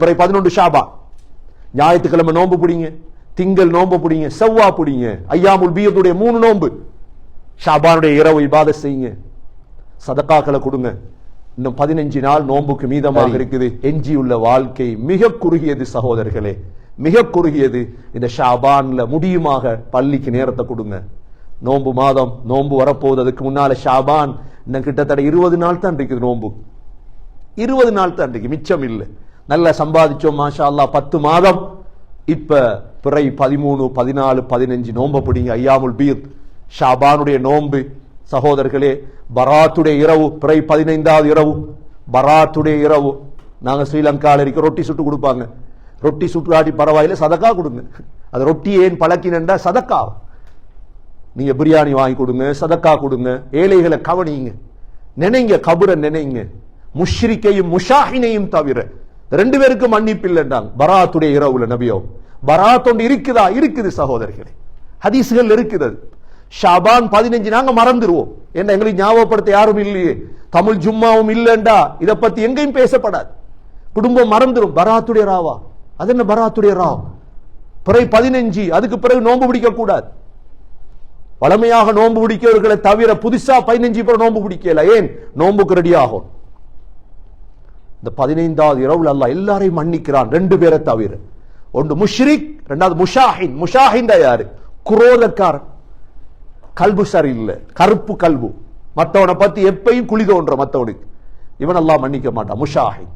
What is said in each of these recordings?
பிறை பதினொன்று ஷாபா. ஞாயிற்றுக்கிழமை நோன்பு பிடிங்க திங்கள் நோன்பு பிடிங்க செவ்வா பிடிங்க ஐயாமுல் பீயத்துடைய மூணு நோன்பு. ஷாபானுடைய இரவு இபாத செய்யுங்க. சதக்காக்களை கொடுங்க. இன்னும் பதினஞ்சு நாள் நோன்புக்கு மீதமாக இருக்குது. எஞ்சியுள்ள வாழ்க்கை மிக குறுகியது சகோதரர்களே. மிக குறுகியது. இந்த ஷாபான்ல முடியுமாக பள்ளிக்கு நேரத்தை கொடுங்க. நோன்பு மாதம் நோன்பு வரப்போகுது. அதுக்கு முன்னால ஷாபான் இன்னும் கிட்டத்தட்ட இருபது நாள் தான் இருக்குது நோன்பு. இருபது நாள் தான் இருக்கு மிச்சம் இல்லை. நல்லா சம்பாதிச்சோம் மாஷா அல்லாஹ் பத்து மாதம். இப்ப பிறை பதிமூணு பதினாலு பதினஞ்சு நோம்ப பிடிங்க. ஐயாமுல் பீர் ஷாபானுடைய நோன்பு. சகோதரர்களே பராத்துடைய இரவு. பிறை பதினைந்தாவது இரவு. பராத்துடைய இரவு. நாங்கள் ஸ்ரீலங்காவில் இருக்க ரொட்டி சுட்டு கொடுப்பாங்க. ரொட்டி சுட்டுலாட்டி பரவாயில்ல சதக்கா கொடுங்க. அது ரொட்டி ஏன் பழக்கினா சதக்கா. நீங்க பிரியாணி வாங்கி கொடுங்க சதக்கா கொடுங்க. ஏழைகளை கவனிங்க. நினைங்க கபுர நினைங்க. முஷ்ரிக்கையும் முஷாஹினையும் தவிர ரெண்டு பேருக்கும் மன்னிப்பு இல்லைன்றாங்க பராத்துடைய இரவுல நபியோ. பராத் ஒன்று இருக்குதா? இருக்குது சகோதரர்களே ஹதீசுகள் இருக்குது. ஷாபான் பதினஞ்சு நாங்க மறந்துடுவோம் என்ன எங்களுக்கு ஞாபகப்படுத்த யாரும் இல்லையே. தமிழ் ஜும்மாவும் இல்லைண்டா. இதை பத்தி எங்கேயும் பேசப்படாது. குடும்பம் மறந்துடும் பராத்துடைய ராவா. அது என்ன பராத்துடைய ராவ்? பிறை பதினஞ்சு. அதுக்கு பிறகு நோன்பு பிடிக்க கூடாது வளமையாக நோன்பு பிடிக்கிறவர்களை தவிர புதுசா பதினஞ்சு பேர் நோன்பு பிடிக்கல. ஏன்? நோன்புக்கு ரெடி ஆகும். இந்த பதினைந்தாவது இரவுல அல்லாஹ் எல்லாரையும் மன்னிக்கிறான். ரெண்டு பேரை தவிர. ஒன்று முஷ்ரிக் ரெண்டாவது முஷாஹின். முஷாஹின் யாரு? குரோதக்கார் கல்பு சரியில்லை. கருப்பு கல்பு. மற்றவனை பத்தி எப்பையும் குழி தோன்ற மற்றவனுக்கு. இவன் எல்லாம் மன்னிக்க மாட்டான். முஷாஹின்.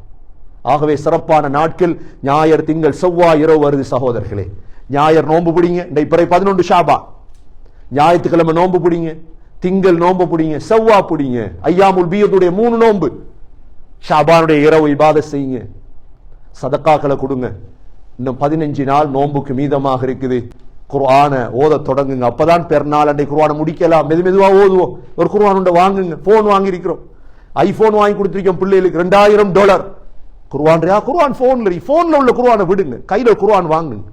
ஆகவே சிறப்பான நாட்கள். ஞாயர் திங்கள் செவ்வாய் இரவு வருது சகோதரர்களே. ஞாயர் நோன்பு பிடிங்க. இந்த பிறை பதினொன்று ஷாபா ஞாயிற்றுக்கிழமை நோன்பு பிடிங்க. திங்கள் நோன்பு பிடிங்க. செவ்வா பிடிங்க. ஐயாமுல் பியத்துடைய மூணு நோன்பு. ஷாபானுடைய இரவு இபாத செய்யுங்க. சதக்காக்களை கொடுங்க. இன்னும் பதினஞ்சு நாள் நோன்புக்கு மீதமாக இருக்குது. குர்ஆனை ஓத தொடங்குங்க. அப்பதான் பெருநாள் அன்றை குர்ஆனை முடிக்கலாம். மெது மெதுவாக ஓதுவோம். ஒரு குர்ஆன் உண்டை வாங்குங்க. ஃபோன் வாங்கியிருக்கிறோம். ஐஃபோன் வாங்கி கொடுத்துருக்கோம் பிள்ளைகளுக்கு. ரெண்டாயிரம் டாலர் குர்ஆன் ஃபோன் இல்லை ஃபோனில் உள்ள குர்வானை விடுங்க. கையில் குர்வான் வாங்குங்க.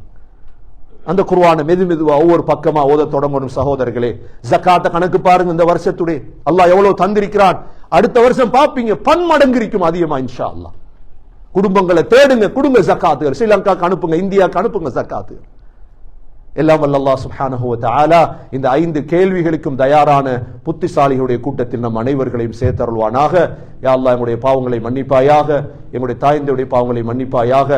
அந்த குர்வானை மெது மெதுவாக ஒவ்வொரு பக்கமாக ஓத தொடங்கணும் சகோதரர்களே. ஜக்காத்த கணக்கு பாருங்க இந்த வருஷத்துடைய. அல்லாஹ் எவ்வளோ தந்திருக்கிறான். அடுத்த வருஷம் பார்ப்பீங்க பன்மடங்கு இருக்கும் அதிகமா இன்ஷா அல்லாஹ் குடும்பங்களை தேடுங்க கொடுங்க ஜக்காத்துகள். ஸ்ரீலங்காக்கு அனுப்புங்க இந்தியாவுக்கு அனுப்புங்க ஜக்காத்துகள். எல்லாம் வல்லல்லா அல்லாஹ் சுப்ஹானஹு இந்த ஐந்து கேள்விகளுக்கும் தயாரான புத்திசாலிகளுடைய கூட்டத்தில் நம் அனைவர்களையும் சேர்த்தருள்வானாக. யா அல்லா எங்களுடைய பாவங்களை மன்னிப்பாயாக எங்களுடைய தாய்ந்தருடைய பாவங்களை மன்னிப்பாயாக.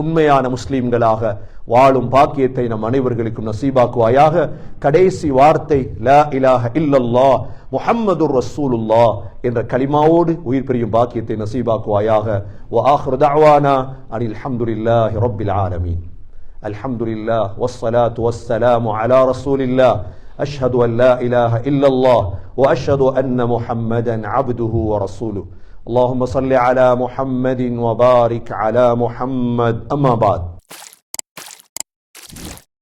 உண்மையான முஸ்லிம்களாக வாழும் பாக்கியத்தை நம் அனைவர்களுக்கும் நசீபாக்குவாயாக கடைசி வார்த்தை லா இலாஹ இல்லல்லாஹ் முஹம்மதுர் ரசூலுல்லாஹ் என்ற கலிமாவோடு உயிர் பிரியும் பாக்கியத்தை நசீபாக்குவாயாக வ ஆஹிரு தஅவானா அனில் ஹம்துலில்லாஹி ரப்பில் ஆலமீன் الحمد لله والصلاة والسلام على رسول الله أشهد أن لا إله إلا الله وأشهد أن محمدا عبده ورسوله اللهم صل على محمد وبارك على محمد. أما بعد.